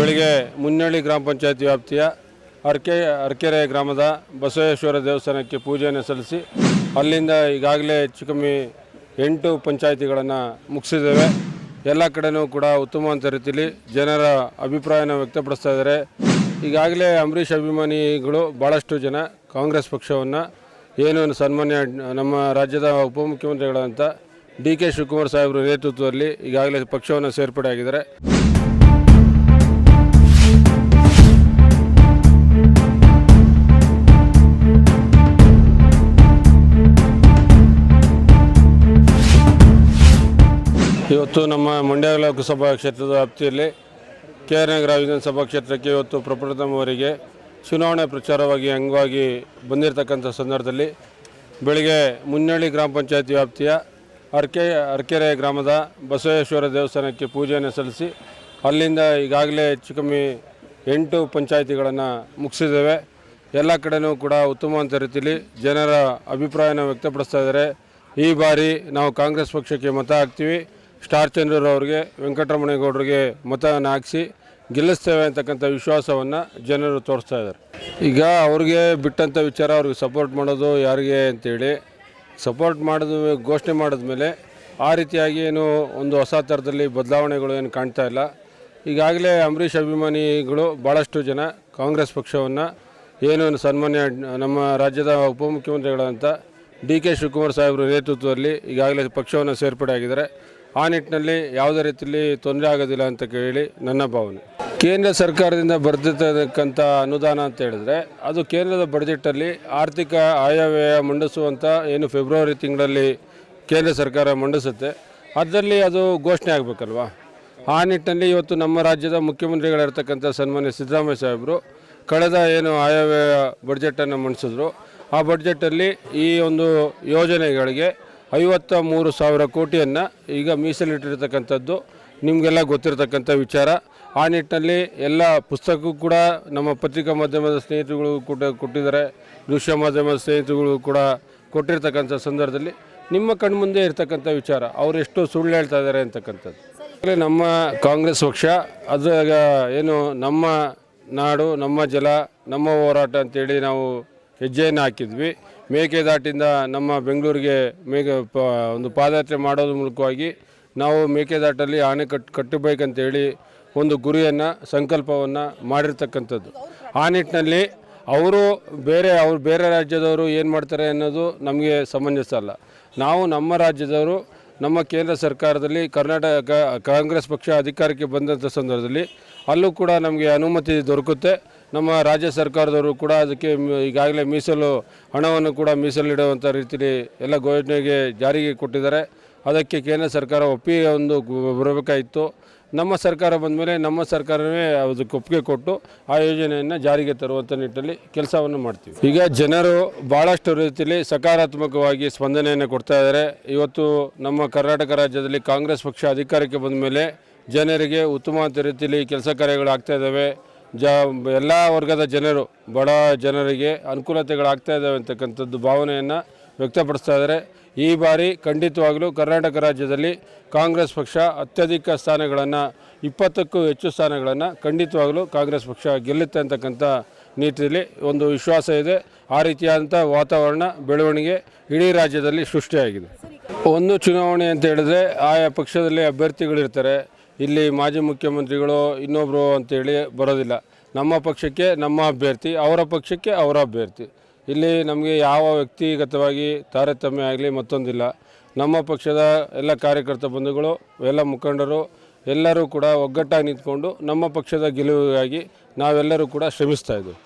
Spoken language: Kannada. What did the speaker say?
ಬೆಳಿಗ್ಗೆ ಮುನ್ನಳ್ಳಿ ಗ್ರಾಮ ಪಂಚಾಯತ್ ವ್ಯಾಪ್ತಿಯ ಅರ್ಕೆ ಅರ್ಕೆರೆ ಗ್ರಾಮದ ಬಸವೇಶ್ವರ ದೇವಸ್ಥಾನಕ್ಕೆ ಪೂಜೆಯನ್ನು ಸಲ್ಲಿಸಿ ಅಲ್ಲಿಂದ ಈಗಾಗಲೇ ಹೆಚ್ಚು ಕಮ್ಮಿ ಎಂಟು ಪಂಚಾಯಿತಿಗಳನ್ನು ಮುಗಿಸಿದ್ದೇವೆ. ಎಲ್ಲ ಕಡೆನೂ ಕೂಡ ಉತ್ತಮವಂತ ರೀತಿಯಲ್ಲಿ ಜನರ ಅಭಿಪ್ರಾಯನ ವ್ಯಕ್ತಪಡಿಸ್ತಾ ಇದ್ದಾರೆ. ಈಗಾಗಲೇ ಅಂಬರೀಷ್ ಅಭಿಮಾನಿಗಳು ಭಾಳಷ್ಟು ಜನ ಕಾಂಗ್ರೆಸ್ ಪಕ್ಷವನ್ನು ಏನು ಸನ್ಮಾನ್ಯ ನಮ್ಮ ರಾಜ್ಯದ ಉಪಮುಖ್ಯಮಂತ್ರಿಗಳಂತ ಡಿ ಕೆ ಶಿವಕುಮಾರ್ ಸಾಹೇಬ್ರ ನೇತೃತ್ವದಲ್ಲಿ ಈಗಾಗಲೇ ಪಕ್ಷವನ್ನು ಸೇರ್ಪಡೆ ಆಗಿದ್ದಾರೆ ಇವತ್ತು ನಮ್ಮ ಮಂಡ್ಯ ಲೋಕಸಭಾ ಕ್ಷೇತ್ರದ ವ್ಯಾಪ್ತಿಯಲ್ಲಿ ಕೆ ಆರ್ ನಗರ ವಿಧಾನಸಭಾ ಕ್ಷೇತ್ರಕ್ಕೆ ಇವತ್ತು ಪ್ರಪ್ರಥಮವರಿಗೆ ಚುನಾವಣೆ ಪ್ರಚಾರವಾಗಿ ಅಂಗವಾಗಿ ಬಂದಿರತಕ್ಕಂಥ ಸಂದರ್ಭದಲ್ಲಿ ಬೆಳಿಗ್ಗೆ ಮುನ್ನಳ್ಳಿ ಗ್ರಾಮ ಪಂಚಾಯತಿ ವ್ಯಾಪ್ತಿಯ ಅರ್ಕೆ ಅರ್ಕೆರೆ ಗ್ರಾಮದ ಬಸವೇಶ್ವರ ದೇವಸ್ಥಾನಕ್ಕೆ ಪೂಜೆಯನ್ನು ಸಲ್ಲಿಸಿ ಅಲ್ಲಿಂದ ಈಗಾಗಲೇ ಹೆಚ್ಚು ಕಮ್ಮಿ ಎಂಟು ಪಂಚಾಯಿತಿಗಳನ್ನು ಮುಗಿಸಿದ್ದೇವೆ. ಎಲ್ಲ ಕಡೆಯೂ ಕೂಡ ಉತ್ತಮವಂತ ರೀತಿಯಲ್ಲಿ ಜನರ ಅಭಿಪ್ರಾಯನ ವ್ಯಕ್ತಪಡಿಸ್ತಾ ಇದ್ದಾರೆ. ಈ ಬಾರಿ ನಾವು ಕಾಂಗ್ರೆಸ್ ಪಕ್ಷಕ್ಕೆ ಮತ ಹಾಕ್ತೀವಿ. ಸ್ಟಾರ್ ಚಂದ್ರರು ಅವರಿಗೆ, ವೆಂಕಟರಮಣೇಗೌಡರಿಗೆ ಮತವನ್ನು ಹಾಕಿಸಿ ಗೆಲ್ಲಿಸ್ತೇವೆ ಅಂತಕ್ಕಂಥ ವಿಶ್ವಾಸವನ್ನು ಜನರು ತೋರಿಸ್ತಾ ಇದ್ದಾರೆ. ಈಗ ಅವ್ರಿಗೆ ಬಿಟ್ಟಂಥ ವಿಚಾರ ಅವ್ರಿಗೆ ಸಪೋರ್ಟ್ ಮಾಡೋದು ಯಾರಿಗೆ ಅಂತೇಳಿ ಸಪೋರ್ಟ್ ಮಾಡಿದ ಘೋಷಣೆ ಮಾಡಿದ್ಮೇಲೆ ಆ ರೀತಿಯಾಗಿ ಏನು ಒಂದು ಹೊಸ ಥರದಲ್ಲಿ ಬದಲಾವಣೆಗಳು ಏನು ಕಾಣ್ತಾ ಇಲ್ಲ. ಈಗಾಗಲೇ ಅಂಬರೀಷ್ ಅಭಿಮಾನಿಗಳು ಭಾಳಷ್ಟು ಜನ ಕಾಂಗ್ರೆಸ್ ಪಕ್ಷವನ್ನು ಏನು ಸನ್ಮಾನ್ಯ ನಮ್ಮ ರಾಜ್ಯದ ಉಪಮುಖ್ಯಮಂತ್ರಿಗಳಂತ ಡಿ ಕೆ ಶಿವಕುಮಾರ್ ಸಾಹೇಬ್ರ ನೇತೃತ್ವದಲ್ಲಿ ಈಗಾಗಲೇ ಪಕ್ಷವನ್ನು ಸೇರ್ಪಡೆ ಆಗಿದ್ದಾರೆ ಆ ನಿಟ್ಟಿನಲ್ಲಿ ಯಾವುದೇ ರೀತಿಯಲ್ಲಿ ತೊಂದರೆ ಆಗೋದಿಲ್ಲ ಅಂತ ಕೇಳಿ ನನ್ನ ಭಾವನೆ. ಕೇಂದ್ರ ಸರ್ಕಾರದಿಂದ ಬರೆದಿರ್ತಕ್ಕಂಥ ಅನುದಾನ ಅಂತ ಹೇಳಿದ್ರೆ, ಅದು ಕೇಂದ್ರದ ಬಡ್ಜೆಟಲ್ಲಿ ಆರ್ಥಿಕ ಆಯವ್ಯಯ ಮಂಡಿಸುವಂಥ ಏನು ಫೆಬ್ರವರಿ ತಿಂಗಳಲ್ಲಿ ಕೇಂದ್ರ ಸರ್ಕಾರ ಮಂಡಿಸುತ್ತೆ, ಅದರಲ್ಲಿ ಅದು ಘೋಷಣೆ ಆಗಬೇಕಲ್ವಾ? ಆ ನಿಟ್ಟಿನಲ್ಲಿ ಇವತ್ತು ನಮ್ಮ ರಾಜ್ಯದ ಮುಖ್ಯಮಂತ್ರಿಗಳಿರ್ತಕ್ಕಂಥ ಸನ್ಮಾನ್ಯ ಸಿದ್ದರಾಮಯ್ಯ ಸಾಹೇಬರು ಕಳೆದ ಏನು ಆಯವ್ಯಯ ಬಡ್ಜೆಟನ್ನು ಮಂಡಿಸಿದ್ರು, ಆ ಬಡ್ಜೆಟಲ್ಲಿ ಈ ಒಂದು ಯೋಜನೆಗಳಿಗೆ ಐವತ್ತ ಮೂರು ಸಾವಿರ ಕೋಟಿಯನ್ನು ಈಗ ಮೀಸಲಿಟ್ಟಿರ್ತಕ್ಕಂಥದ್ದು, ನಿಮಗೆಲ್ಲ ಗೊತ್ತಿರತಕ್ಕಂಥ ವಿಚಾರ. ಆ ನಿಟ್ಟಿನಲ್ಲಿ ಎಲ್ಲ ಪುಸ್ತಕಕ್ಕೂ ಕೂಡ ನಮ್ಮ ಪತ್ರಿಕಾ ಮಾಧ್ಯಮದ ಸ್ನೇಹಿತರುಗಳು ಕೂಡ ಕೊಟ್ಟಿದ್ದಾರೆ. ದೃಶ್ಯ ಮಾಧ್ಯಮದ ಸ್ನೇಹಿತರುಗಳು ಕೂಡ ಕೊಟ್ಟಿರ್ತಕ್ಕಂಥ ಸಂದರ್ಭದಲ್ಲಿ ನಿಮ್ಮ ಕಣ್ಮುಂದೆ ಇರ್ತಕ್ಕಂಥ ವಿಚಾರ. ಅವರು ಎಷ್ಟು ಸುಳ್ಳು ಹೇಳ್ತಾ ಇದ್ದಾರೆ ಅಂತಕ್ಕಂಥದ್ದು. ನಮ್ಮ ಕಾಂಗ್ರೆಸ್ ಪಕ್ಷ ಅದಾಗ ಏನು ನಮ್ಮ ನಾಡು, ನಮ್ಮ ಜಲ, ನಮ್ಮ ಹೋರಾಟ ಅಂತೇಳಿ ನಾವು ಹೆಜ್ಜೆಯನ್ನು ಹಾಕಿದ್ವಿ. ಮೇಕೆದಾಟಿಂದ ನಮ್ಮ ಬೆಂಗಳೂರಿಗೆ ಮೇಕೆ ಪ ಒಂದು ಪಾದಯಾತ್ರೆ ಮಾಡೋದ್ರ ಮೂಲಕವಾಗಿ ನಾವು ಮೇಕೆದಾಟಲ್ಲಿ ಆನೆ ಕಟ್ ಕಟ್ಟಬೇಕಂತೇಳಿ ಒಂದು ಗುರಿಯನ್ನು, ಸಂಕಲ್ಪವನ್ನು ಮಾಡಿರ್ತಕ್ಕಂಥದ್ದು. ಆ ನಿಟ್ಟಿನಲ್ಲಿ ಅವರು ಬೇರೆ ಅವ್ರು ಬೇರೆ ರಾಜ್ಯದವರು ಏನು ಮಾಡ್ತಾರೆ ಅನ್ನೋದು ನಮಗೆ ಸಮಂಜಸ ಅಲ್ಲ. ನಾವು ನಮ್ಮ ರಾಜ್ಯದವರು ನಮ್ಮ ಕೇಂದ್ರ ಸರ್ಕಾರದಲ್ಲಿ ಕರ್ನಾಟಕ ಕಾಂಗ್ರೆಸ್ ಪಕ್ಷ ಅಧಿಕಾರಕ್ಕೆ ಬಂದಂಥ ಸಂದರ್ಭದಲ್ಲಿ ಅಲ್ಲೂ ಕೂಡ ನಮಗೆ ಅನುಮತಿ ದೊರಕುತ್ತೆ. ನಮ್ಮ ರಾಜ್ಯ ಸರ್ಕಾರದವರು ಕೂಡ ಅದಕ್ಕೆ ಈಗಾಗಲೇ ಮೀಸಲು ಹಣವನ್ನು ಕೂಡ ಮೀಸಲಿಡುವಂಥ ರೀತಿಯಲ್ಲಿ ಎಲ್ಲ ಯೋಜನೆಗೆ ಜಾರಿಗೆ ಕೊಟ್ಟಿದ್ದಾರೆ. ಅದಕ್ಕೆ ಕೇಂದ್ರ ಸರ್ಕಾರ ಒಪ್ಪಿಗೆ ಒಂದು ಬರಬೇಕಾಯಿತು. ನಮ್ಮ ಸರ್ಕಾರ ಬಂದ ಮೇಲೆ ನಮ್ಮ ಸರ್ಕಾರವೇ ಅದಕ್ಕೆ ಒಪ್ಪಿಗೆ ಕೊಟ್ಟು ಆ ಯೋಜನೆಯನ್ನು ಜಾರಿಗೆ ತರುವಂಥ ನಿಟ್ಟಿನಲ್ಲಿ ಕೆಲಸವನ್ನು ಮಾಡ್ತೀವಿ. ಈಗ ಜನರು ಭಾಳಷ್ಟು ರೀತಿಯಲ್ಲಿ ಸಕಾರಾತ್ಮಕವಾಗಿ ಸ್ಪಂದನೆಯನ್ನು ಕೊಡ್ತಾ ಇದ್ದಾರೆ. ಇವತ್ತು ನಮ್ಮ ಕರ್ನಾಟಕ ರಾಜ್ಯದಲ್ಲಿ ಕಾಂಗ್ರೆಸ್ ಪಕ್ಷ ಅಧಿಕಾರಕ್ಕೆ ಬಂದ ಮೇಲೆ ಜನರಿಗೆ ಉತ್ತಮ ರೀತಿಯಲ್ಲಿ ಕೆಲಸ ಕಾರ್ಯಗಳು ಆಗ್ತಾ ಇದ್ದಾವೆ. ಜ, ಎಲ್ಲ ವರ್ಗದ ಜನರು, ಬಡ ಜನರಿಗೆ ಅನುಕೂಲತೆಗಳಾಗ್ತಾ ಇದ್ದಾವೆ ಅಂತಕ್ಕಂಥದ್ದು ಭಾವನೆಯನ್ನು ವ್ಯಕ್ತಪಡಿಸ್ತಾ ಇದ್ದಾರೆ. ಈ ಬಾರಿ ಖಂಡಿತವಾಗಲೂ ಕರ್ನಾಟಕ ರಾಜ್ಯದಲ್ಲಿ ಕಾಂಗ್ರೆಸ್ ಪಕ್ಷ ಅತ್ಯಧಿಕ ಸ್ಥಾನಗಳನ್ನು, ಇಪ್ಪತ್ತಕ್ಕೂ ಹೆಚ್ಚು ಸ್ಥಾನಗಳನ್ನು ಖಂಡಿತವಾಗಲೂ ಕಾಂಗ್ರೆಸ್ ಪಕ್ಷ ಗೆಲ್ಲುತ್ತೆ ಅಂತಕ್ಕಂಥ ನೀತಿಯಲ್ಲಿ ಒಂದು ವಿಶ್ವಾಸ ಇದೆ. ಆ ರೀತಿಯಾದಂಥ ವಾತಾವರಣ, ಬೆಳವಣಿಗೆ ಇಡೀ ರಾಜ್ಯದಲ್ಲಿ ಸೃಷ್ಟಿಯಾಗಿದೆ. ಒಂದು ಚುನಾವಣೆ ಅಂತ ಹೇಳಿದ್ರೆ ಆಯಾ ಪಕ್ಷದಲ್ಲಿ ಅಭ್ಯರ್ಥಿಗಳಿರ್ತಾರೆ. ಇಲ್ಲಿ ಮಾಜಿ ಮುಖ್ಯಮಂತ್ರಿಗಳು ಇನ್ನೊಬ್ಬರು ಅಂತೇಳಿ ಬರೋದಿಲ್ಲ. ನಮ್ಮ ಪಕ್ಷಕ್ಕೆ ನಮ್ಮ ಅಭ್ಯರ್ಥಿ, ಅವರ ಪಕ್ಷಕ್ಕೆ ಅವರ ಅಭ್ಯರ್ಥಿ. ಇಲ್ಲಿ ನಮಗೆ ಯಾವ ವ್ಯಕ್ತಿಗತವಾಗಿ ತಾರತಮ್ಯ ಆಗಲಿ ಮತ್ತೊಂದಿಲ್ಲ. ನಮ್ಮ ಪಕ್ಷದ ಎಲ್ಲ ಕಾರ್ಯಕರ್ತ ಬಂಧುಗಳು, ಎಲ್ಲ ಮುಖಂಡರು, ಎಲ್ಲರೂ ಕೂಡ ಒಗ್ಗಟ್ಟಾಗಿ ನಿಂತ್ಕೊಂಡು ನಮ್ಮ ಪಕ್ಷದ ಗೆಲುವಿಗಾಗಿ ನಾವೆಲ್ಲರೂ ಕೂಡ ಶ್ರಮಿಸ್ತಾ ಇದ್ದೀವಿ